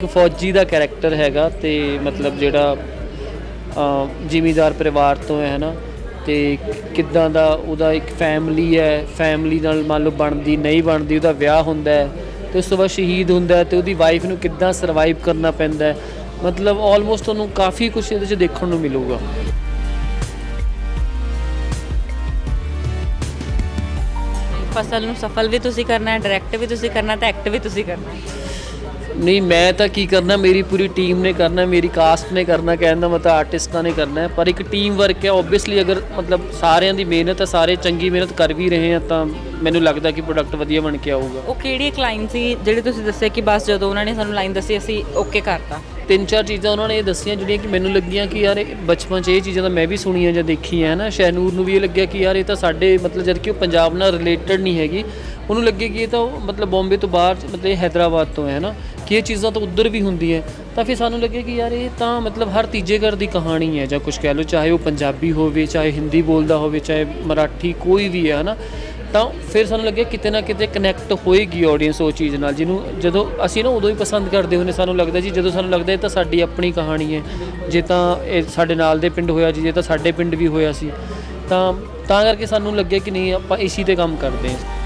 ਇੱਕ ਫੌਜੀ ਦਾ ਕੈਰੈਕਟਰ ਹੈਗਾ ਤੇ ਮਤਲਬ ਜਿਹੜਾ ਜ਼ਿਮੀਦਾਰ ਪਰਿਵਾਰ ਤੋਂ ਹੈ ਨਾ, ਤੇ ਕਿੱਦਾਂ ਦਾ ਉਹਦਾ ਇੱਕ ਫੈਮਿਲੀ ਹੈ ਫੈਮਿਲੀ ਨਾਲ ਮੰਨ ਲਓ ਬਣਦੀ, ਨਹੀਂ ਬਣਦੀ, ਉਹਦਾ ਵਿਆਹ ਹੁੰਦਾ ਹੈ, ਤੇ ਉਸ ਤੋਂ ਬਾਅਦ ਸ਼ਹੀਦ ਹੁੰਦਾ ਹੈ, ਤੇ ਉਹਦੀ ਵਾਈਫ ਨੂੰ ਕਿੱਦਾਂ ਸਰਵਾਈਵ ਕਰਨਾ ਪੈਂਦਾ ਮਤਲਬ ਆਲਮੋਸਟ ਤੁਹਾਨੂੰ ਕਾਫੀ ਕੁਝ ਇਹਦੇ 'ਚ ਦੇਖਣ ਨੂੰ ਮਿਲੂਗਾ। ਫਸਲ ਨੂੰ ਸਫਲ ਵੀ ਤੁਸੀਂ ਕਰਨਾ ਹੈ ਡਾਇਰੈਕਟ ਵੀ ਤੁਸੀਂ ਕਰਨਾ ਤੇ ਐਕਟ ਵੀ ਤੁਸੀਂ ਕਰਨਾ ਹੈ। ਨਹੀਂ ਮੈਂ ਤਾਂ ਕੀ ਕਰਨਾ ਮੇਰੀ ਪੂਰੀ ਟੀਮ ਨੇ ਕਰਨਾ ਮੇਰੀ ਕਾਸਟ ਨੇ ਕਰਨਾ ਕਹਿਣ ਦਾ ਮਤਲਬ ਆਰਟਿਸਟਾਂ ਨੇ ਕਰਨਾ ਹੈ ਪਰ ਇੱਕ ਟੀਮ ਵਰਕ ਹੈ ਓਬਵੀਅਸਲੀ ਅਗਰ ਮਤਲਬ ਸਾਰਿਆਂ ਦੀ ਮਿਹਨਤ ਹੈ ਸਾਰੇ ਚੰਗੀ ਮਿਹਨਤ ਕਰ ਵੀ ਰਹੇ ਆ ਤਾਂ ਮੈਨੂੰ ਲੱਗਦਾ ਕਿ ਪ੍ਰੋਡਕਟ ਵਧੀਆ ਬਣ ਕੇ ਆਊਗਾ। ਉਹ ਕਿਹੜੀ ਇੱਕ ਲਾਈਨ ਸੀ ਜਿਹੜੀ ਤੁਸੀਂ ਦੱਸਿਆ ਕਿ ਬਸ ਜਦੋਂ ਉਹਨਾਂ ਨੇ ਸਾਨੂੰ ਲਾਈਨ ਦੱਸੀ ਅਸੀਂ ਓਕੇ ਕਰਤਾ? ਤਿੰਨ ਚਾਰ ਚੀਜ਼ਾਂ ਉਹਨਾਂ ਨੇ ਇਹ ਦੱਸੀਆਂ ਜਿਹੜੀਆਂ ਕਿ ਮੈਨੂੰ ਲੱਗੀਆਂ ਕਿ ਯਾਰ ਇਹ ਬਚਪਨ 'ਚ ਇਹ ਚੀਜ਼ਾਂ ਤਾਂ ਮੈਂ ਵੀ ਸੁਣੀਆਂ ਜਾਂ ਦੇਖੀਆਂ ਹੈ ਨਾ? ਸ਼ਹਿਨੂਰ ਨੂੰ ਵੀ ਇਹ ਲੱਗਿਆ ਕਿ ਯਾਰ ਇਹ ਤਾਂ ਸਾਡੇ ਮਤਲਬ ਜਦ ਕਿ ਉਹ ਪੰਜਾਬ ਨਾਲ ਰਿਲੇਟਡ ਨਹੀਂ ਹੈਗੀ ਉਹਨੂੰ ਲੱਗੇ ਕਿ ਇਹ ਤਾਂ ਉਹ ਮਤਲਬ ਬੰਬੇ ਤੋਂ ਬਾਹਰ ਮਤਲਬ ਇਹ ਹੈਦਰਾਬਾਦ ਤੋਂ ਹੈ ਨਾ, ਕਿ ਇਹ ਚੀਜ਼ਾਂ ਤਾਂ ਉੱਧਰ ਵੀ ਹੁੰਦੀਆਂ ਤਾਂ ਫਿਰ ਸਾਨੂੰ ਲੱਗੇ ਕਿ ਯਾਰ ਇਹ ਤਾਂ ਮਤਲਬ ਹਰ ਤੀਜੇ ਘਰ ਦੀ ਕਹਾਣੀ ਹੈ ਜਾਂ ਕੁਝ ਕਹਿ ਲਓ, ਚਾਹੇ ਉਹ ਪੰਜਾਬੀ ਹੋਵੇ, ਚਾਹੇ ਹਿੰਦੀ ਬੋਲਦਾ ਹੋਵੇ, ਚਾਹੇ ਮਰਾਠੀ ਕੋਈ ਵੀ ਹੈ ਨਾ ਤਾਂ ਫਿਰ ਸਾਨੂੰ ਲੱਗਿਆ ਕਿਤੇ ਨਾ ਕਿਤੇ ਕਨੈਕਟ ਹੋਏਗੀ ਆਡੀਅנס ਉਹ ਚੀਜ਼ ਨਾਲ, ਜਿਹਨੂੰ ਜਦੋਂ ਅਸੀਂ ਨਾ ਉਦੋਂ ਹੀ ਪਸੰਦ ਕਰਦੇ ਹੁੰਦੇ, ਸਾਨੂੰ ਲੱਗਦਾ ਜੀ, ਜਦੋਂ ਸਾਨੂੰ ਲੱਗਦਾ ਇਹ ਤਾਂ ਸਾਡੀ ਆਪਣੀ ਕਹਾਣੀ ਹੈ। ਜੇ ਤਾਂ ਇਹ ਸਾਡੇ ਨਾਲ ਦੇ ਪਿੰਡ ਹੋਇਆ ਜੀ, ਜੇ ਤਾਂ ਸਾਡੇ ਪਿੰਡ ਵੀ ਹੋਇਆ ਸੀ। ਤਾਂ ਤਾਂ ਕਰਕੇ ਸਾਨੂੰ ਲੱਗਿਆ ਕਿ ਨਹੀਂ, ਆਪਾਂ ਇਸੀ ਤੇ ਕੰਮ ਕਰਦੇ ਹਾਂ।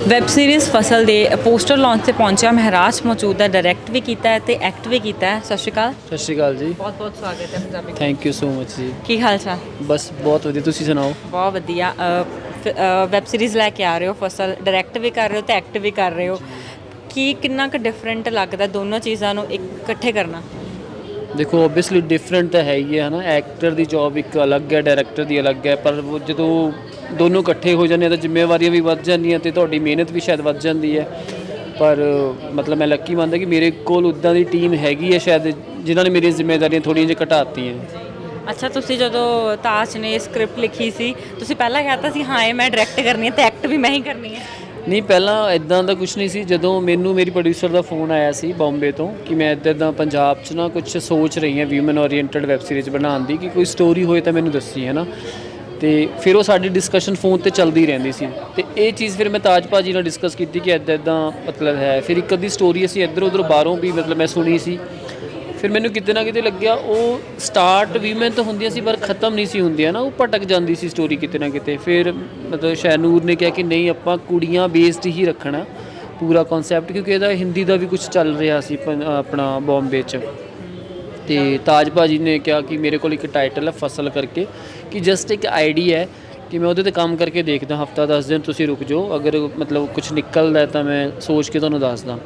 ਵੈਬ ਸੀਰੀਜ਼ ਫਸਲ ਦੇ ਪੋਸਟਰ ਲਾਂਚ ਤੇ ਪਹੁੰਚਿਆ। ਮਹਾਰਾਜ ਮੌਜੂਦ ਹੈ ਡਾਇਰੈਕਟ ਵੀ ਕੀਤਾ ਹੈ ਤੇ ਐਕਟ ਵੀ ਕੀਤਾ ਹੈ। ਸਤਿ ਸ਼੍ਰੀ ਅਕਾਲ। ਸਤਿ ਸ਼੍ਰੀ ਅਕਾਲ ਜੀ। ਬਹੁਤ ਬਹੁਤ ਸਵਾਗਤ ਹੈ Punjabi thank you so much ji. ਕੀ ਹਾਲ ਚਾਲ? ਬਸ ਬਹੁਤ ਵਧੀਆ। ਤੁਸੀਂ ਸੁਣਾਓ? ਬਹੁਤ ਵਧੀਆ। ਵੈਬ ਸੀਰੀਜ਼ ਲੈ ਕੇ ਆ ਰਹੇ ਹੋ ਫਸਲ ਡਾਇਰੈਕਟ ਵੀ ਕਰ ਰਹੇ ਹੋ ਤੇ ਐਕਟ ਵੀ ਕਰ ਰਹੇ ਹੋ। ਕੀ ਕਿੰਨਾ ਕੁ ਡਿਫਰੈਂਟ ਲੱਗਦਾ ਦੋਨੋਂ ਚੀਜ਼ਾਂ ਨੂੰ ਇੱਕ ਇਕੱਠੇ ਕਰਨਾ? ਦੇਖੋ ਓਬਵੀਅਸਲੀ ਡਿਫਰੈਂਟ ਤਾਂ ਹੈ ਹੀ ਹੈ ਹਨਾ। ਐਕਟਰ ਦੀ ਜੌਬ ਇੱਕ ਅਲੱਗ ਹੈ ਡਾਇਰੈਕਟਰ ਦੀ ਅਲੱਗ ਹੈ ਪਰ ਉਹ ਜਦੋਂ ਦੋਨੋਂ ਇਕੱਠੇ ਹੋ ਜਾਂਦੇ ਤਾਂ ਜ਼ਿੰਮੇਵਾਰੀਆਂ ਵੀ ਵੱਧ ਜਾਂਦੀਆਂ ਤੇ ਤੁਹਾਡੀ ਮਿਹਨਤ ਵੀ ਸ਼ਾਇਦ ਵੱਧ ਜਾਂਦੀ ਹੈ। ਪਰ ਮਤਲਬ ਮੈਂ ਲੱਕੀ ਮੰਨਦਾ ਕਿ ਮੇਰੇ ਕੋਲ ਉਦਾਂ ਦੀ ਟੀਮ ਹੈਗੀ ਹੈ ਸ਼ਾਇਦ ਜਿਨ੍ਹਾਂ ਨੇ ਮੇਰੀਆਂ ਜ਼ਿੰਮੇਵਾਰੀਆਂ ਥੋੜ੍ਹੀਆਂ ਜਿਹੀਆਂ ਘਟਾਤੀਆਂ ਅੱਛਾ ਤੁਸੀਂ ਜਦੋਂ ਤਾਜ ਨੇ ਸਕ੍ਰਿਪਟ ਲਿਖੀ ਸੀ ਤੁਸੀਂ ਪਹਿਲਾਂ ਕਹਿਤਾ ਸੀ ਹਾਂ ਇਹ ਮੈਂ ਡਾਇਰੈਕਟ ਕਰਨੀ ਹੈ ਤੇ ਐਕਟ ਵੀ ਮੈਂ ਹੀ ਕਰਨੀ ਹੈ। ਨਹੀਂ ਪਹਿਲਾਂ ਇਦਾਂ ਦਾ ਕੁਝ ਨਹੀਂ ਸੀ। ਜਦੋਂ ਮੈਨੂੰ ਮੇਰੀ ਪ੍ਰੋਡਿਊਸਰ ਦਾ ਫੋਨ ਆਇਆ ਸੀ ਬੰਬੇ ਤੋਂ ਕਿ ਮੈਂ ਇੱਦਾਂ ਇੱਦਾਂ ਪੰਜਾਬ 'ਚ ਨਾ ਕੁਝ ਸੋਚ ਰਹੀ ਹਾਂ ਓਰੀਐਂਟਡ ਵੈਬ ਸੀਰੀਜ਼ ਬਣਾਉਣ ਦੀ ਕਿ ਕੋਈ ਸਟੋਰੀ ਹੋਏ ਤਾਂ ਮੈਨੂੰ ਦੱਸੀ ਹੈ ਨਾ ਤੇ ਫਿਰ ਉਹ ਸਾਡੀ ਡਿਸਕਸ਼ਨ ਫੋਨ ਤੇ ਚੱਲਦੀ ਰਹਿੰਦੀ ਸੀ। ਤੇ ਇਹ ਚੀਜ਼ ਫਿਰ ਮੈਂ ਤਾਜ ਭਾਜੀ ਨਾਲ ਡਿਸਕਸ ਕੀਤੀ ਕਿ ਇੱਦਾਂ ਇੱਦਾਂ ਮਤਲਬ ਹੈ। ਫਿਰ ਇੱਕ ਅੱਧੀ ਸਟੋਰੀ ਅਸੀਂ ਇੱਧਰ ਉੱਧਰ ਬਾਹਰੋਂ ਵੀ ਮਤਲਬ ਮੈਂ ਸੁਣੀ ਸੀ। ਫਿਰ ਮੈਨੂੰ ਕਿਤੇ ਨਾ ਕਿਤੇ ਲੱਗਿਆ ਉਹ ਸਟਾਰਟ ਵੀਮਨ ਤੋਂ ਹੁੰਦੀਆਂ ਸੀ ਪਰ ਖਤਮ ਨਹੀਂ ਸੀ ਹੁੰਦੀਆਂ ਨਾ, ਉਹ ਭਟਕ ਜਾਂਦੀ ਸੀ ਸਟੋਰੀ ਕਿਤੇ ਨਾ ਕਿਤੇ। ਫਿਰ ਮਤਲਬ ਸ਼ੈਨੂਰ ਨੇ ਕਿਹਾ ਕਿ ਨਹੀਂ, ਆਪਾਂ ਕੁੜੀਆਂ ਬੇਸਡ ਹੀ ਰੱਖਣਾ ਪੂਰਾ ਕਨਸੈਪਟ ਕਿਉਂਕਿ ਇਹਦਾ ਹਿੰਦੀ ਦਾ ਵੀ ਕੁਝ ਚੱਲ ਰਿਹਾ ਸੀ ਪੰ- ਆਪਣਾ ਬੰਬੇ 'ਚ। ਤੇ ਤਾਜ ਭਾਜੀ ਨੇ ਕਿਹਾ ਕਿ ਮੇਰੇ ਕੋਲ ਇੱਕ ਟਾਈਟਲ ਹੈ ਫਸਲ ਕਰਕੇ, ਕਿ ਜਸਟ ਇੱਕ ਆਈਡੀਆ ਹੈ ਕਿ ਮੈਂ ਉਹਦੇ ਤੇ ਕੰਮ ਕਰਕੇ ਦੇਖਦਾ, ਹਫਤਾ 10 ਦਿਨ ਤੁਸੀਂ ਰੁਕ ਜਾਓ, ਅਗਰ ਮਤਲਬ ਕੁਝ ਨਿਕਲਦਾ ਹੈ ਤਾਂ ਮੈਂ ਸੋਚ ਕੇ ਤੁਹਾਨੂੰ ਦੱਸਦਾ।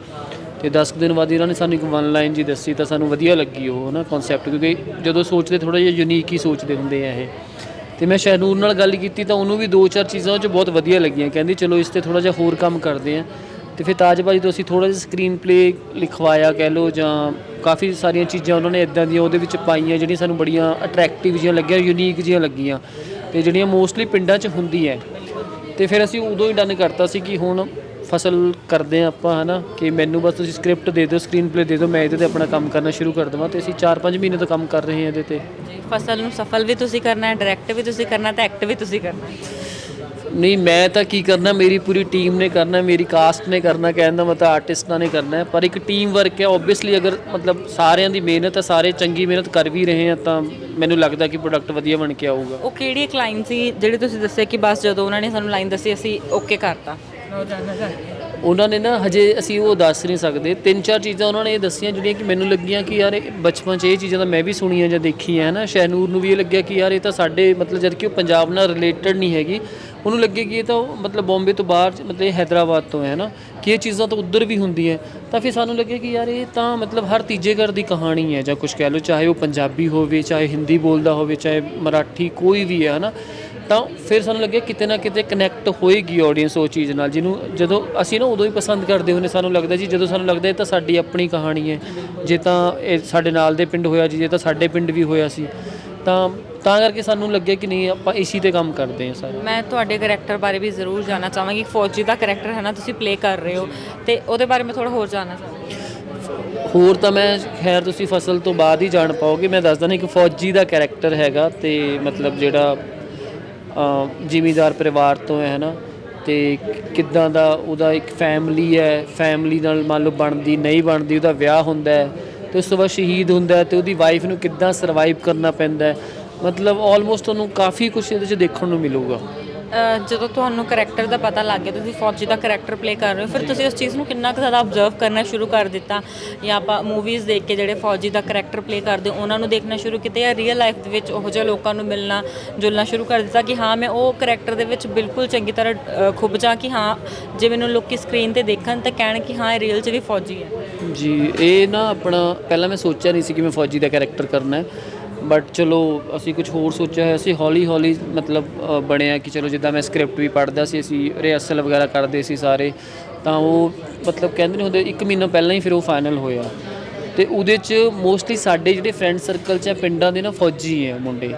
ਤੇ 10 ਕੁ ਦਿਨ ਬਾਅਦ ਇਹਨਾਂ ਨੇ ਸਾਨੂੰ ਇੱਕ ਵਨ ਲਾਈਨ ਜੀ ਦੱਸੀ, ਤਾਂ ਸਾਨੂੰ ਵਧੀਆ ਲੱਗੀ ਉਹ ਨਾ ਕਨਸੈਪਟ ਕਿਉਂਕਿ ਜਦੋਂ ਸੋਚਦੇ ਥੋੜਾ ਜਿਹਾ ਯੂਨੀਕ ਹੀ ਸੋਚਦੇ ਹੁੰਦੇ ਆ ਇਹ। ਤੇ ਮੈਂ ਸ਼ੈਨੂਰ ਨਾਲ ਗੱਲ ਕੀਤੀ ਤਾਂ ਉਹਨੂੰ ਵੀ ਦੋ ਚਾਰ ਚੀਜ਼ਾਂ ਉਹ 'ਚ ਬਹੁਤ ਵਧੀਆ ਲੱਗੀਆਂ, ਕਹਿੰਦੀ ਚਲੋ ਇਸ ਤੇ ਥੋੜਾ ਜਿਹਾ ਹੋਰ ਕੰਮ ਕਰਦੇ ਆ। ਤੇ ਫਿਰ ਤਾਜ ਭਾਜੀ ਤੋਂ ਅਸੀਂ ਥੋੜਾ ਜਿਹਾ ਸਕਰੀਨ ਪਲੇ ਲਿਖਵਾਇਆ ਕਹਿ ਲਓ ਜਾਂ ਕਾਫੀ ਸਾਰੀਆਂ ਚੀਜ਼ਾਂ ਉਹਨਾਂ ਨੇ ਇਦਾਂ ਦੀਆਂ ਉਹਦੇ ਵਿੱਚ ਪਾਈਆਂ, ਜਿਹੜੀਆਂ ਸਾਨੂੰ ਬੜੀਆਂ ਅਟਰੈਕਟਿਵ ਜਿਹੀਆਂ ਲੱਗੀਆਂ ਯੂਨੀਕ ਜਿਹੀਆਂ ਲੱਗੀਆਂ। ਤੇ ਜਿਹੜੀਆਂ ਮੋਸਟਲੀ ਪਿੰਡਾਂ 'ਚ ਹੁੰਦੀ ਹੈ। ਤੇ ਫਿਰ ਅਸੀਂ ਉਦੋਂ ਹੀ ਡਨ ਕਰਤਾ ਸੀ ਕਿ ਹੁਣ ਫਸਲ ਕਰਦੇ ਆ ਆਪਾਂ, ਹਨਾ, ਕਿ ਮੈਨੂੰ ਬਸ ਤੁਸੀਂ ਸਕ੍ਰਿਪਟ ਦੇ ਦਿਓ ਸਕਰੀਨ ਪਲੇ ਦੇ ਦਿਓ, ਮੈਂ ਇਹਦੇ ਤੇ ਆਪਣਾ ਕੰਮ ਕਰਨਾ ਸ਼ੁਰੂ ਕਰ ਦੇਵਾਂ ਤੇ ਅਸੀਂ 4-5 ਮਹੀਨੇ ਤੋਂ ਕੰਮ ਕਰ ਰਹੇ ਹਾਂ ਇਹਦੇ ਤੇ। ਫਸਲ ਨੂੰ ਸਫਲ ਵੀ ਤੁਸੀਂ ਕਰਨਾ ਹੈ ਡਾਇਰੈਕਟ ਵੀ ਤੁਸੀਂ ਕਰਨਾ ਤੇ ਐਕਟ ਵੀ ਤੁਸੀਂ ਕਰਨਾ। ਹੈ ਨਹੀਂ ਮੈਂ ਤਾਂ ਕੀ ਕਰਨਾ ਮੇਰੀ ਪੂਰੀ ਟੀਮ ਨੇ ਕਰਨਾ ਮੇਰੀ ਕਾਸਟ ਨੇ ਕਰਨਾ ਕਹਿਣ ਦਾ ਮਤਲਬ ਆਰਟਿਸਟਾਂ ਨੇ ਕਰਨਾ ਪਰ ਇੱਕ ਟੀਮ ਵਰਕ ਹੈ ਓਬਵੀਅਸਲੀ ਅਗਰ ਮਤਲਬ ਸਾਰਿਆਂ ਦੀ ਮਿਹਨਤ ਹੈ ਸਾਰੇ ਚੰਗੀ ਮਿਹਨਤ ਕਰ ਵੀ ਰਹੇ ਆ ਤਾਂ ਮੈਨੂੰ ਲੱਗਦਾ ਕਿ ਪ੍ਰੋਡਕਟ ਵਧੀਆ ਬਣ ਕੇ ਆਊਗਾ। ਉਹ ਕਿਹੜੀ ਲਾਈਨ ਸੀ ਜਿਹੜੀ ਤੁਸੀਂ ਦੱਸਿਆ ਕਿ ਬਸ ਜਦੋਂ ਉਹਨਾਂ ਨੇ ਸਾਨੂੰ ਲਾਈਨ ਦੱਸੀ ਅਸੀਂ ਓਕੇ ਕਰਤਾ? ਉਹਨਾਂ ਨੇ ਨਾ ਹਜੇ ਅਸੀਂ ਉਹ ਦੱਸ ਨਹੀਂ ਸਕਦੇ। ਤਿੰਨ ਚਾਰ ਚੀਜ਼ਾਂ ਉਹਨਾਂ ਨੇ ਇਹ ਦੱਸੀਆਂ ਜਿਹੜੀਆਂ ਕਿ ਮੈਨੂੰ ਲੱਗੀਆਂ ਕਿ ਯਾਰ ਇਹ ਬਚਪਨ 'ਚ ਇਹ ਚੀਜ਼ਾਂ ਤਾਂ ਮੈਂ ਵੀ ਸੁਣੀਆਂ ਜਾਂ ਦੇਖੀਆਂ ਹੈ ਨਾ? ਸ਼ਹਿਨੂਰ ਨੂੰ ਵੀ ਇਹ ਲੱਗਿਆ ਕਿ ਯਾਰ ਇਹ ਤਾਂ ਸਾਡੇ ਮਤਲਬ ਜਦ ਕਿ ਉਹ ਪੰਜਾਬ ਨਾਲ ਰਿਲੇਟਡ ਨਹੀਂ ਹੈਗੀ ਉਹਨੂੰ ਲੱਗੇ ਕਿ ਇਹ ਤਾਂ ਉਹ ਮਤਲਬ ਬੰਬੇ ਤੋਂ ਬਾਹਰ ਮਤਲਬ ਇਹ ਹੈਦਰਾਬਾਦ ਤੋਂ ਹੈ ਨਾ, ਕਿ ਇਹ ਚੀਜ਼ਾਂ ਤਾਂ ਉੱਧਰ ਵੀ ਹੁੰਦੀਆਂ ਤਾਂ ਫਿਰ ਸਾਨੂੰ ਲੱਗੇ ਕਿ ਯਾਰ ਇਹ ਤਾਂ ਮਤਲਬ ਹਰ ਤੀਜੇ ਘਰ ਦੀ ਕਹਾਣੀ ਹੈ ਜਾਂ ਕੁਝ ਕਹਿ ਲਓ, ਚਾਹੇ ਉਹ ਪੰਜਾਬੀ ਹੋਵੇ, ਚਾਹੇ ਹਿੰਦੀ ਬੋਲਦਾ ਹੋਵੇ, ਚਾਹੇ ਮਰਾਠੀ ਕੋਈ ਵੀ ਹੈ ਨਾ। ਤਾਂ ਫਿਰ ਸਾਨੂੰ ਲੱਗਿਆ ਕਿਤੇ ਨਾ ਕਿਤੇ ਕਨੈਕਟ ਹੋਏਗੀ ਆਡੀਅנס ਉਹ ਚੀਜ਼ ਨਾਲ, ਜਿਹਨੂੰ ਜਦੋਂ ਅਸੀਂ ਨਾ ਉਦੋਂ ਹੀ ਪਸੰਦ ਕਰਦੇ ਹੁੰਦੇ, ਸਾਨੂੰ ਲੱਗਦਾ ਜੀ, ਜਦੋਂ ਸਾਨੂੰ ਲੱਗਦਾ ਇਹ ਤਾਂ ਸਾਡੀ ਆਪਣੀ ਕਹਾਣੀ ਹੈ। ਜੇ ਤਾਂ ਇਹ ਸਾਡੇ ਨਾਲ ਦੇ ਪਿੰਡ ਹੋਇਆ ਜੀ, ਜੇ ਤਾਂ ਸਾਡੇ ਪਿੰਡ ਵੀ ਹੋਇਆ ਸੀ। ਤਾਂ ਤਾਂ ਕਰਕੇ ਸਾਨੂੰ ਲੱਗਿਆ ਕਿ ਨਹੀਂ ਆਪਾਂ ਇਸੀ ਤੇ ਕੰਮ ਕਰਦੇ ਹਾਂ ਸਾਰੇ। ਮੈਂ ਤੁਹਾਡੇ ਕਰੈਕਟਰ ਬਾਰੇ ਵੀ ਜ਼ਰੂਰ ਜਾਨਣਾ ਚਾਹਾਂਗੀ। ਫੌਜੀ ਦਾ ਕਰੈਕਟਰ ਹੈ ਨਾ ਤੁਸੀਂ ਪਲੇ ਕਰ ਰਹੇ ਹੋ। ਤੇ ਉਹਦੇ ਬਾਰੇ ਮੈਂ ਥੋੜਾ ਹੋਰ ਜਾਨਣਾ ਚਾਹਾਂਗੀ। ਹੋਰ ਤਾਂ ਮੈਂ ਖੈਰ ਤੁਸੀਂ ਫਸਲ ਤੋਂ ਬਾਅਦ ਹੀ ਜਾਣ ਪਾਓਗੇ। ਮੈਂ ਦੱਸਦਾ ਨਾ ਇੱਕ ਫੌਜੀ ਦਾ ਕੈਰੈਕਟਰ ਹੈਗਾ ਤੇ ਮਤਲਬ ਜਿਹੜਾ ਜ਼ਿਮੀਦਾਰ ਪਰਿਵਾਰ ਤੋਂ ਹੈ ਨਾ ਤੇ ਕਿੱਦਾਂ ਦਾ ਉਹਦਾ ਇੱਕ ਫੈਮਿਲੀ ਹੈ ਫੈਮਿਲੀ ਨਾਲ ਮੰਨ ਲਓ ਬਣਦੀ ਨਹੀਂ ਬਣਦੀ ਉਹਦਾ ਵਿਆਹ ਹੁੰਦਾ ਹੈ ਤੇ ਉਸ ਤੋਂ ਬਾਅਦ ਸ਼ਹੀਦ ਹੁੰਦਾ ਤੇ ਉਹਦੀ ਵਾਈਫ ਨੂੰ ਕਿੱਦਾਂ ਸਰਵਾਈਵ ਕਰਨਾ ਪੈਂਦਾ ਹੈ। ਮਤਲਬ ਆਲਮੋਸਟ ਤੁਹਾਨੂੰ ਕਾਫੀ ਕੁਝ ਇਹਦੇ 'ਚ ਦੇਖਣ ਨੂੰ ਮਿਲੂਗਾ। ਜਦੋਂ ਤੁਹਾਨੂੰ ਕਰੈਕਟਰ ਦਾ ਪਤਾ ਲੱਗ ਗਿਆ ਤੁਸੀਂ ਫੌਜੀ ਦਾ ਕਰੈਕਟਰ ਪਲੇ ਕਰ ਰਹੇ ਹੋ ਫਿਰ ਤੁਸੀਂ ਉਸ ਚੀਜ਼ ਨੂੰ ਕਿੰਨਾ ਕੁ ਜ਼ਿਆਦਾ ਆਬਜ਼ਰਵ ਕਰਨਾ ਸ਼ੁਰੂ ਕਰ ਦਿੱਤਾ? ਜਾਂ ਆਪਾਂ ਮੂਵੀਜ਼ ਦੇਖ ਕੇ ਜਿਹੜੇ ਫੌਜੀ ਦਾ ਕਰੈਕਟਰ ਪਲੇ ਕਰਦੇ ਉਹਨਾਂ ਨੂੰ ਦੇਖਣਾ ਸ਼ੁਰੂ ਕੀਤਾ ਜਾਂ ਰੀਅਲ ਲਾਈਫ ਦੇ ਵਿੱਚ ਉਹੋ ਜਿਹੇ ਲੋਕਾਂ ਨੂੰ ਮਿਲਣਾ ਜੁਲਣਾ ਸ਼ੁਰੂ ਕਰ ਦਿੱਤਾ ਕਿ ਹਾਂ ਮੈਂ ਉਹ ਕਰੈਕਟਰ ਦੇ ਵਿੱਚ ਬਿਲਕੁਲ ਚੰਗੀ ਤਰ੍ਹਾਂ ਖੁੱਭ ਜਾ ਕਿ ਹਾਂ ਜੇ ਮੈਨੂੰ ਲੋਕੀ ਸਕਰੀਨ ਤੇ ਦੇਖਣ ਤਾਂ ਕਹਿਣ ਕਿ ਹਾਂ ਇਹ ਰੀਅਲ 'ਚ ਵੀ ਫੌਜੀ ਹੈ। ਜੀ ਇਹ ਨਾ ਆਪਣਾ ਪਹਿਲਾਂ ਮੈਂ ਸੋਚਿਆ ਨਹੀਂ ਸੀ ਕਿ ਮੈਂ ਫੌਜੀ ਦਾ ਕੈਰੈਕਟਰ ਕਰਨਾ ਹੈ। ਬਟ ਚਲੋ, ਅਸੀਂ ਕੁਝ ਹੋਰ ਸੋਚਿਆ ਹੋਇਆ ਸੀ, ਹੌਲੀ ਹੌਲੀ ਮਤਲਬ ਬਣਿਆ ਕਿ ਚਲੋ ਜਿੱਦਾਂ ਮੈਂ ਸਕ੍ਰਿਪਟ ਵੀ ਪੜ੍ਹਦਾ ਸੀ, ਅਸੀਂ ਰਿਹਰਸਲ ਵਗੈਰਾ ਕਰਦੇ ਸੀ ਸਾਰੇ, ਤਾਂ ਉਹ ਮਤਲਬ ਕਹਿੰਦੇ ਨੇ ਹੁੰਦੇ, ਇੱਕ ਮਹੀਨਾ ਪਹਿਲਾਂ ਹੀ ਫਿਰ ਉਹ ਫਾਈਨਲ ਹੋਇਆ। ਤੇ ਉਹਦੇ 'ਚ ਮੋਸਟਲੀ ਸਾਡੇ ਜਿਹੜੇ ਫਰੈਂਡ ਸਰਕਲ 'ਚ ਆ, ਪਿੰਡਾਂ ਦੇ ਨਾ ਫੌਜੀ ਹੈ ਮੁੰਡੇ।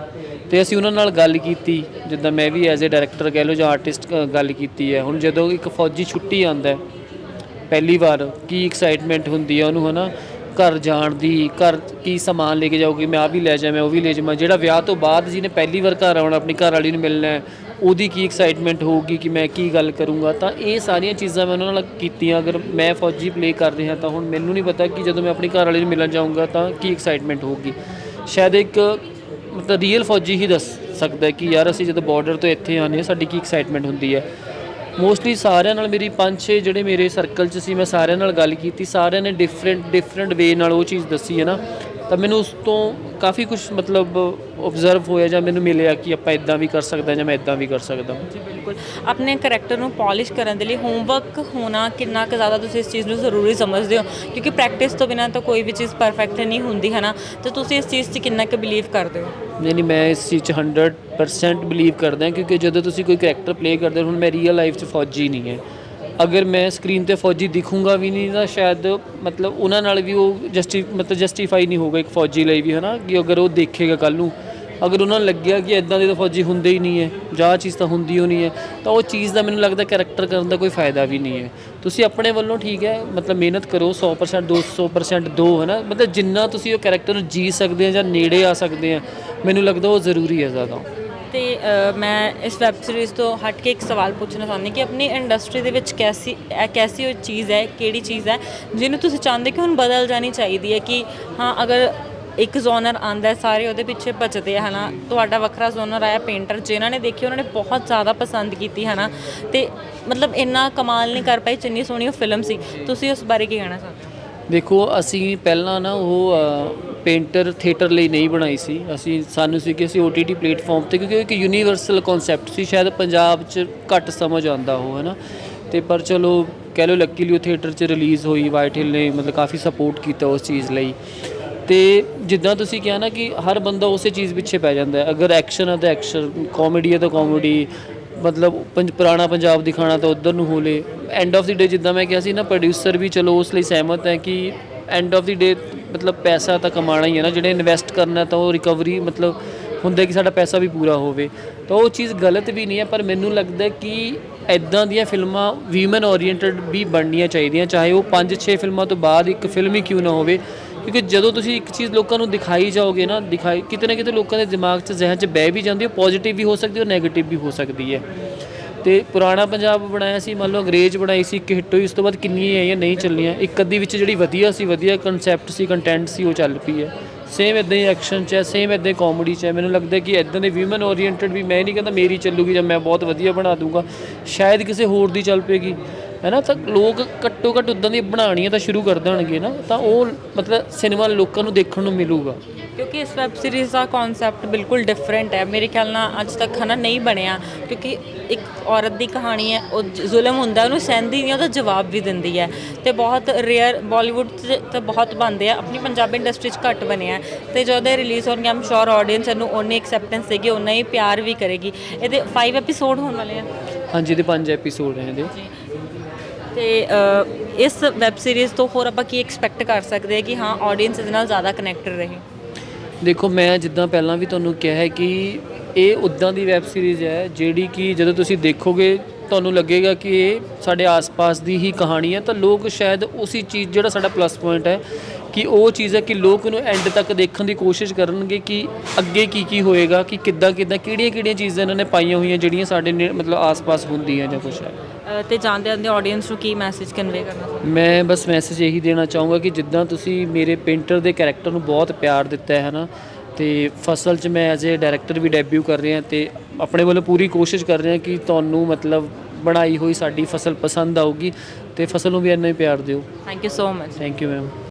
ਤੇ ਅਸੀਂ ਉਹਨਾਂ ਨਾਲ ਗੱਲ ਕੀਤੀ, ਜਿੱਦਾਂ ਮੈਂ ਵੀ ਐਜ਼ ਅ ਡਾਇਰੈਕਟਰ ਕਹਿ ਲਓ ਜਾਂ ਆਰਟਿਸਟ ਗੱਲ ਕੀਤੀ ਹੈ। ਹੁਣ ਜਦੋਂ ਇੱਕ ਫੌਜੀ ਛੁੱਟੀ ਆਂਦਾ ਪਹਿਲੀ ਵਾਰ, ਕੀ ਐਕਸਾਈਟਮੈਂਟ ਹੁੰਦੀ ਹੈ ਉਹਨੂੰ, ਹਨਾ? ਘਰ ਜਾਣ ਦੀ, ਘਰ ਕੀ ਸਮਾਨ ਲੈ ਕੇ ਜਾਊਗੀ, ਮੈਂ ਆ ਵੀ ਲੈ ਜਾਵਾਂ ਉਹ ਵੀ ਲੈ ਜਾਵਾਂ। ਜਿਹੜਾ ਵਿਆਹ ਤੋਂ ਬਾਅਦ ਜਿਹਨੇ ਪਹਿਲੀ ਵਾਰ ਘਰ ਆਉਣਾ, ਆਪਣੀ ਘਰ ਵਾਲੀ ਨੂੰ ਮਿਲਣਾ ਉਹਦੀ ਕੀ ਐਕਸਾਈਟਮੈਂਟ ਹੋਊਗੀ ਕਿ ਮੈਂ ਕੀ ਗੱਲ ਕਰੂੰਗਾ? ਤਾਂ ਇਹ ਸਾਰੀਆਂ ਚੀਜ਼ਾਂ ਮੈਂ ਉਹਨਾਂ ਨਾਲ ਕੀਤੀਆਂ। ਅਗਰ ਮੈਂ ਫੌਜੀ ਪਲੇ ਕਰਦੇ ਹਾਂ ਤਾਂ ਹੁਣ ਮੈਨੂੰ ਨਹੀਂ ਪਤਾ ਕਿ ਜਦੋਂ ਮੈਂ ਆਪਣੀ ਘਰ ਵਾਲੀ ਨੂੰ ਮਿਲਣ ਜਾਊਂਗਾ ਤਾਂ ਕੀ ਐਕਸਾਈਟਮੈਂਟ ਹੋਊਗੀ। ਸ਼ਾਇਦ ਇੱਕ ਮਤਲਬ ਰੀਅਲ ਫੌਜੀ ਹੀ ਦੱਸ ਸਕਦਾ ਕਿ ਯਾਰ ਅਸੀਂ ਜਦੋਂ ਬਾਰਡਰ ਤੋਂ ਇੱਥੇ ਆਨੇ ਹਾਂ, ਸਾਡੀ ਕੀ ਐਕਸਾਈਟਮੈਂਟ ਹੁੰਦੀ ਹੈ। ਮੋਸਟਲੀ ਸਾਰਿਆਂ ਨਾਲ ਮੇਰੀ ਪੰਜ ਛੇ ਜਿਹੜੇ ਮੇਰੇ ਸਰਕਲ 'ਚ ਸੀ, ਮੈਂ ਸਾਰਿਆਂ ਨਾਲ ਗੱਲ ਕੀਤੀ, ਸਾਰਿਆਂ ਨੇ ਡਿਫਰੈਂਟ ਡਿਫਰੈਂਟ ਵੇ ਨਾਲ ਉਹ ਚੀਜ਼ ਦੱਸੀ ਹੈ ਨਾ। ਤਾਂ ਮੈਨੂੰ ਉਸ ਤੋਂ ਕਾਫੀ ਕੁਝ ਮਤਲਬ ਆਬਜ਼ਰਵ ਹੋਇਆ ਜਾਂ ਮੈਨੂੰ ਮਿਲਿਆ ਕਿ ਆਪਾਂ ਇਦਾਂ ਵੀ ਕਰ ਸਕਦੇ ਜਾਂ ਮੈਂ ਇਦਾਂ ਵੀ ਕਰ ਸਕਦਾ ਜੀ ਬਿਲਕੁਲ। ਆਪਣੇ ਕਰੈਕਟਰ ਨੂੰ ਪਾਲਿਸ਼ ਕਰਨ ਦੇ ਲਈ ਹੋਮਵਰਕ ਹੋਣਾ ਕਿੰਨਾ ਕੁ ਜ਼ਿਆਦਾ ਤੁਸੀਂ ਇਸ ਚੀਜ਼ ਨੂੰ ਜ਼ਰੂਰੀ ਸਮਝਦੇ ਹੋ? ਕਿਉਂਕਿ ਪ੍ਰੈਕਟਿਸ ਤੋਂ ਬਿਨਾਂ ਤਾਂ ਕੋਈ ਵੀ ਚੀਜ਼ ਪਰਫੈਕਟ ਨਹੀਂ ਹੁੰਦੀ ਹੈ ਨਾ? ਤੇ ਤੁਸੀਂ ਇਸ ਚੀਜ਼ 'ਚ ਕਿੰਨਾ ਕੁ ਬਿਲੀਵ ਕਰਦੇ ਹੋ? ਨਹੀਂ ਨਹੀਂ ਮੈਂ ਇਸ ਚੀਜ਼ 'ਚ 100% ਬਿਲੀਵ ਕਰਦਾ ਕਿਉਂਕਿ ਜਦੋਂ ਤੁਸੀਂ ਕੋਈ ਕੈਰੈਕਟਰ ਪਲੇ ਕਰਦੇ ਹੋ ਹੁਣ ਮੈਂ ਰੀਅਲ ਲਾਈਫ 'ਚ ਫੌਜੀ ਨਹੀਂ ਹੈ। ਅਗਰ ਮੈਂ ਸਕਰੀਨ ਤੇ ਫੌਜੀ ਦਿਖੂੰਗਾ ਵੀ ਨਹੀਂ ਤਾਂ ਸ਼ਾਇਦ ਮਤਲਬ ਉਹਨਾਂ ਨਾਲ ਵੀ ਉਹ ਜਸਟੀ ਮਤਲਬ ਜਸਟੀਫਾਈ ਨਹੀਂ ਹੋਊਗਾ ਇੱਕ ਫੌਜੀ ਲਈ ਵੀ, ਹਨਾ? ਕਿ ਅਗਰ ਉਹ ਦੇਖੇਗਾ ਕੱਲ ਨੂੰ। ਅਗਰ ਉਹਨਾਂ ਨੂੰ ਲੱਗਿਆ ਕਿ ਇਦਾਂ ਦੇ ਤਾਂ ਫੌਜੀ ਹੁੰਦੇ ਹੀ ਨਹੀਂ ਹੈ, ਜਾਂ ਚੀਜ਼ ਤਾਂ ਹੁੰਦੀ ਹੋ ਨਹੀਂ ਹੈ, ਤਾਂ ਉਹ ਚੀਜ਼ ਦਾ ਮੈਨੂੰ ਲੱਗਦਾ ਕੈਰੈਕਟਰ ਕਰਨ ਦਾ ਕੋਈ ਫਾਇਦਾ ਵੀ ਨਹੀਂ ਹੈ। ਤੁਸੀਂ ਆਪਣੇ ਵੱਲੋਂ ਠੀਕ ਹੈ, ਮਤਲਬ ਮਿਹਨਤ ਕਰੋ 100% 200% ਦੋ ਹੈ ਨਾ ਮਤਲਬ ਜਿੰਨਾ ਤੁਸੀਂ ਉਹ ਕੈਰੈਕਟਰ ਨੂੰ ਜੀ ਸਕਦੇ ਆ ਜਾਂ ਨੇੜੇ ਆ ਸਕਦੇ ਆ ਮੈਨੂੰ ਲੱਗਦਾ ਉਹ ਜ਼ਰੂਰੀ ਹੈ ਜ਼ਿਆਦਾ। ਤੇ ਮੈਂ ਇਸ ਵੈਬ ਸੀਰੀਜ਼ ਤੋਂ ਹਟ ਕੇ ਇੱਕ ਸਵਾਲ ਪੁੱਛਣਾ ਚਾਹੁੰਦੀ ਕਿ ਆਪਣੀ ਇੰਡਸਟਰੀ ਦੇ ਵਿੱਚ ਕੈਸੀ, ਇਹ ਕੈਸੀ ਉਹ ਚੀਜ਼ ਹੈ, ਕਿਹੜੀ ਚੀਜ਼ ਹੈ, ਜਿਹਨੂੰ ਤੁਸੀਂ ਚਾਹੁੰਦੇ ਕਿ ਹੁਣ ਬਦਲ ਜਾਣੀ ਚਾਹੀਦੀ ਹੈ ਕਿ ਹਾਂ, ਅਗਰ ਇੱਕ ਜ਼ੋਨਰ ਆਂਦਾ ਸਾਰੇ ਉਹਦੇ ਪਿੱਛੇ ਭੱਜਦੇ ਆ, ਹਨਾ। ਤੁਹਾਡਾ ਵੱਖਰਾ ਜ਼ੋਨਰ ਆਇਆ ਪੇਂਟਰ ਜਿਨ੍ਹਾਂ ਨੇ ਦੇਖੀ, ਉਹਨਾਂ ਨੇ ਬਹੁਤ ਜ਼ਿਆਦਾ ਪਸੰਦ ਕੀਤੀ, ਹਨਾ। ਤੇ ਮਤਲਬ ਇੰਨਾ ਕਮਾਲ ਨਹੀਂ ਕਰ ਪਾਈ, ਜਿੰਨੀ ਸੋਹਣੀ ਉਹ ਫਿਲਮ ਸੀ। ਤੁਸੀਂ ਉਸ ਬਾਰੇ ਕੀ ਕਹਿਣਾ ਚਾਹੁੰਦੇ ਹੋ? ਦੇਖੋ, ਅਸੀਂ ਪਹਿਲਾਂ ਨਾ ਉਹ ਪੇਂਟਰ ਥੀਏਟਰ ਲਈ ਨਹੀਂ ਬਣਾਈ ਸੀ। ਅਸੀਂ, ਸਾਨੂੰ ਸੀ ਕਿ ਅਸੀਂ OTT ਪਲੇਟਫਾਰਮ ਤੇ, ਕਿਉਂਕਿ ਉਹ ਇੱਕ ਯੂਨੀਵਰਸਲ ਕਨਸੈਪਟ ਸੀ। ਸ਼ਾਇਦ ਪੰਜਾਬ 'ਚ ਘੱਟ ਸਮਝ ਆਉਂਦਾ ਉਹ ਹੈ ਨਾ ਤੇ ਪਰ ਚਲੋ, ਕਹਿ ਲਓ ਲੱਕੀਲੀ ਉਹ ਥੀਏਟਰ 'ਚ ਰਿਲੀਜ਼ ਹੋਈ। ਵਾਈਟ ਹਿੱਲ ਨੇ ਮਤਲਬ ਕਾਫੀ ਸਪੋਰਟ ਕੀਤਾ ਉਸ ਚੀਜ਼ ਲਈ। ਤੇ ਜਿੱਦਾਂ ਤੁਸੀਂ ਕਿਹਾ ਨਾ ਕਿ ਹਰ ਬੰਦਾ ਉਸੇ ਚੀਜ਼ ਪਿੱਛੇ ਪੈ ਜਾਂਦਾ ਹੈ। ਅਗਰ ਐਕਸ਼ਨ ਹੈ ਤਾਂ ਐਕਸ਼ਨ ਕਾਮੇਡੀ ਹੈ ਤਾਂ ਕਾਮੇਡੀ ਮਤਲਬ ਪੰਜ ਪੁਰਾਣਾ ਪੰਜਾਬ ਦਿਖਾਣਾ ਤਾਂ ਉਧਰ ਨੂੰ ਹੋਲੇ। ਐਂਡ ਆਫ ਦੀ ਡੇ ਜਿੱਦਾਂ ਮੈਂ ਕਿਹਾ ਸੀ ਨਾ ਪ੍ਰੋਡਿਊਸਰ ਵੀ ਚਲੋ ਉਸ ਲਈ ਸਹਿਮਤ ਹੈ ਕਿ ਐਂਡ ਆਫ ਦੀ ਡੇ ਮਤਲਬ ਪੈਸਾ ਤਾਂ ਕਮਾਣਾ ਹੀ ਹੈ ਨਾ, ਜਿਹੜੇ ਇਨਵੈਸਟ ਕਰਨਾ ਤਾਂ ਉਹ ਰਿਕਵਰੀ ਮਤਲਬ ਹੁੰਦਾ ਕਿ ਸਾਡਾ ਪੈਸਾ ਵੀ ਪੂਰਾ ਹੋਵੇ। ਤਾਂ ਉਹ ਚੀਜ਼ ਗਲਤ ਵੀ ਨਹੀਂ ਹੈ, ਪਰ ਮੈਨੂੰ ਲੱਗਦਾ ਕਿ ਐਦਾਂ ਦੀਆਂ ਫਿਲਮਾਂ ਵੀਮਨ ਓਰੀਐਂਟਡ ਵੀ ਬਣਨੀਆਂ ਚਾਹੀਦੀਆਂ, ਚਾਹੇ ਉਹ 5-6 ਫਿਲਮਾਂ ਤੋਂ ਬਾਅਦ ਇੱਕ ਫਿਲਮ ਹੀ ਕਿਉਂ ਨਾ ਹੋਵੇ। ਕਿਉਂਕਿ ਜਦੋਂ ਤੁਸੀਂ ਇੱਕ ਚੀਜ਼ ਲੋਕਾਂ ਨੂੰ ਦਿਖਾਈ ਜਾਓਗੇ ਨਾ, ਦਿਖਾਈ, ਕਿਤੇ ਨਾ ਕਿਤੇ ਲੋਕਾਂ ਦੇ ਦਿਮਾਗ 'ਚ, ਜ਼ਿਹਨ 'ਚ ਬਹਿ ਵੀ ਜਾਂਦੀ ਹੈ ਪੋਜ਼ਿਟਿਵ ਵੀ ਹੋ ਸਕਦੀ ਹੈ ਔਰ ਨੈਗੇਟਿਵ ਵੀ ਹੋ ਸਕਦੀ ਹੈ। ਤੇ ਪੁਰਾਣਾ ਪੰਜਾਬ ਬਣਾਇਆ ਸੀ, ਮੰਨ ਲਓ ਅੰਗਰੇਜ਼ ਬਣਾਈ ਸੀ, ਇੱਕ ਹਿੱਟ ਹੋਈ, ਉਸ ਤੋਂ ਬਾਅਦ ਕਿੰਨੀਆਂ ਆਈਆਂ, ਨਹੀਂ ਚੱਲੀਆਂ। ਇੱਕ ਅੱਧੀ ਵਿੱਚ ਜਿਹੜੀ ਵਧੀਆ ਸੀ, ਵਧੀਆ ਕਨਸੈਪਟ ਸੀ ਕੰਟੈਂਟ ਸੀ, ਉਹ ਚੱਲ ਪਈ ਹੈ। ਸੇਮ ਇਦਾਂ ਹੀ ਐਕਸ਼ਨ 'ਚ ਹੈ ਸੇਮ ਇਦਾਂ ਹੀ ਕਾਮੇਡੀ 'ਚ ਹੈ। ਮੈਨੂੰ ਲੱਗਦਾ ਕਿ ਇਦਾਂ ਦੇ ਵਿਮਨ ਓਰੀਐਂਟਡ ਵੀ, ਮੈਂ ਨਹੀਂ ਕਹਿੰਦਾ ਮੇਰੀ ਚੱਲੂਗੀ ਜਾਂ ਮੈਂ ਬਹੁਤ ਵਧੀਆ ਬਣਾ ਦੂੰਗਾ। ਸ਼ਾਇਦ ਕਿਸੇ ਹੋਰ ਦੀ ਚੱਲ ਪਏਗੀ। ਹੈ ਨਾ? ਤਾਂ ਲੋਕ ਘੱਟੋ ਘੱਟ ਉਦਾਂ ਦੀ ਬਣਾਉਣੀਆਂ ਤਾਂ ਸ਼ੁਰੂ ਕਰ ਦੇਣਗੇ ਨਾ। ਤਾਂ ਉਹ ਮਤਲਬ ਸਿਨੇਮਾ ਲੋਕਾਂ ਨੂੰ ਦੇਖਣ ਨੂੰ ਮਿਲੂਗਾ। ਕਿਉਂਕਿ ਇਸ ਵੈਬ ਸੀਰੀਜ਼ ਦਾ ਕਨਸੈਪਟ ਬਿਲਕੁਲ ਡਿਫਰੈਂਟ ਹੈ। ਮੇਰੇ ਖਿਆਲ ਨਾਲ ਅੱਜ ਤੱਕ ਹਨਾ ਨਹੀਂ ਬਣਿਆ। ਕਿਉਂਕਿ ਇੱਕ ਔਰਤ ਦੀ ਕਹਾਣੀ ਹੈ ਉਹ ਜ਼ੁਲਮ ਹੁੰਦਾ ਉਹਨੂੰ ਸਹਿੰਦੀ ਨਹੀਂ ਉਹਦਾ ਜਵਾਬ ਵੀ ਦਿੰਦੀ ਹੈ। ਤੇ ਬਹੁਤ ਰੇਅਰ ਬਾਲੀਵੁੱਡ ਤਾਂ ਬਹੁਤ ਬਣਦੇ ਆ। ਆਪਣੀ ਪੰਜਾਬੀ ਇੰਡਸਟਰੀ 'ਚ ਘੱਟ ਬਣਿਆ। ਤੇ ਜਦੋਂ ਰਿਲੀਜ਼ ਹੋਣਗੇ ਆਮ ਸ਼ੋਰ ਆਡੀਅנס ਇਹਨੂੰ ਓਨੀ ਐਕਸੈਪਟੈਂਸ ਦੇਗੀ ਓਨਾ ਹੀ ਪਿਆਰ ਵੀ ਕਰੇਗੀ। ਇਹਦੇ 5 ਐਪੀਸੋਡ ਹੋਣ ਵਾਲੇ ਆ। ਹਾਂਜੀ ਇਹਦੇ ਪੰਜ ਐਪੀਸੋਡ ਨੇ ਇਹਦੇ। ਤੇ ਅ, ਇਸ ਵੈਬ ਸੀਰੀਜ਼ ਤੋਂ ਹੋਰ ਆਪਾਂ ਕੀ ਐਕਸਪੈਕਟ ਕਰ ਸਕਦੇ ਹਾਂ ਕਿ ਹਾਂ ਆਡੀਅנס ਇਹਦੇ ਨਾਲ ਜ਼ਿਆਦਾ ਕਨੈਕਟਡ ਰਹੇ? ਦੇਖੋ ਮੈਂ ਜਿੱਦਾਂ ਪਹਿਲਾਂ ਵੀ ਤੁਹਾਨੂੰ ਕਿਹਾ ਹੈ ਕਿ ਇਹ ਉਦਾਂ ਦੀ ਵੈਬ ਸੀਰੀਜ਼ ਹੈ ਜਿਹੜੀ ਕਿ ਜਦੋਂ ਤੁਸੀਂ ਦੇਖੋਗੇ ਤੁਹਾਨੂੰ ਲੱਗੇਗਾ ਕਿ ਇਹ ਸਾਡੇ ਆਸ-ਪਾਸ ਦੀ ਹੀ ਕਹਾਣੀ ਹੈ। ਤਾਂ ਲੋਕ ਸ਼ਾਇਦ ਉਸੇ ਚੀਜ਼ ਜਿਹੜਾ ਸਾਡਾ ਪਲੱਸ ਪੁਆਇੰਟ ਹੈ ਕਿ ਉਹ ਚੀਜ਼ ਹੈ ਕਿ ਲੋਕ ਨੂੰ ਐਂਡ ਤੱਕ ਦੇਖਣ ਦੀ ਕੋਸ਼ਿਸ਼ ਕਰਨਗੇ ਕਿ ਅੱਗੇ ਕੀ ਕੀ ਹੋਏਗਾ ਕਿ ਕਿੱਦਾਂ ਕਿੱਦਾਂ ਕਿਹੜੀਆਂ ਕਿਹੜੀਆਂ ਚੀਜ਼ਾਂ ਇਹਨਾਂ ਨੇ ਪਾਈਆਂ ਹੋਈਆਂ ਜਿਹੜੀਆਂ ਸਾਡੇ ਨੇ ਮਤਲਬ ਆਸ-ਪਾਸ ਹੁੰਦੀਆਂ ਜਾਂ ਕੁਝ ਹੈ। ਅ, ਤੇ ਜਾਂਦੇ ਜਾਂਦੇ ਆਡੀਅנס ਨੂੰ ਕੀ ਮੈਸੇਜ ਕਨਵੇ ਕਰਨਾ ਚਾਹੁੰਦੇ ਮੈਂ ਬਸ ਮੈਸੇਜ ਇਹੀ ਦੇਣਾ ਚਾਹੂੰਗਾ ਕਿ ਜਿੱਦਾਂ ਤੁਸੀਂ ਮੇਰੇ ਪੇਂਟਰ ਦੇ ਕੈਰੈਕਟਰ ਨੂੰ ਬਹੁਤ ਪਿਆਰ ਦਿੱਤਾ ਹੈ ਹਨਾ ਤੇ ਫਸਲ 'ਚ ਮੈਂ ਐਜ਼ ਅ ਡਾਇਰੈਕਟਰ ਵੀ ਡੈਬਿਊ ਕਰ ਰਿਹਾ ਤੇ ਆਪਣੇ ਵੱਲੋਂ ਪੂਰੀ ਕੋਸ਼ਿਸ਼ ਕਰ ਰਿਹਾ ਕਿ ਤੁਹਾਨੂੰ ਮਤਲਬ ਬਣਾਈ ਹੋਈ ਸਾਡੀ ਫਸਲ ਪਸੰਦ ਆਊਗੀ ਤੇ ਫਸਲ ਨੂੰ ਵੀ ਇੰਨਾ ਹੀ ਪਿਆਰ ਦਿਓ। Thank you so much thank you ma'am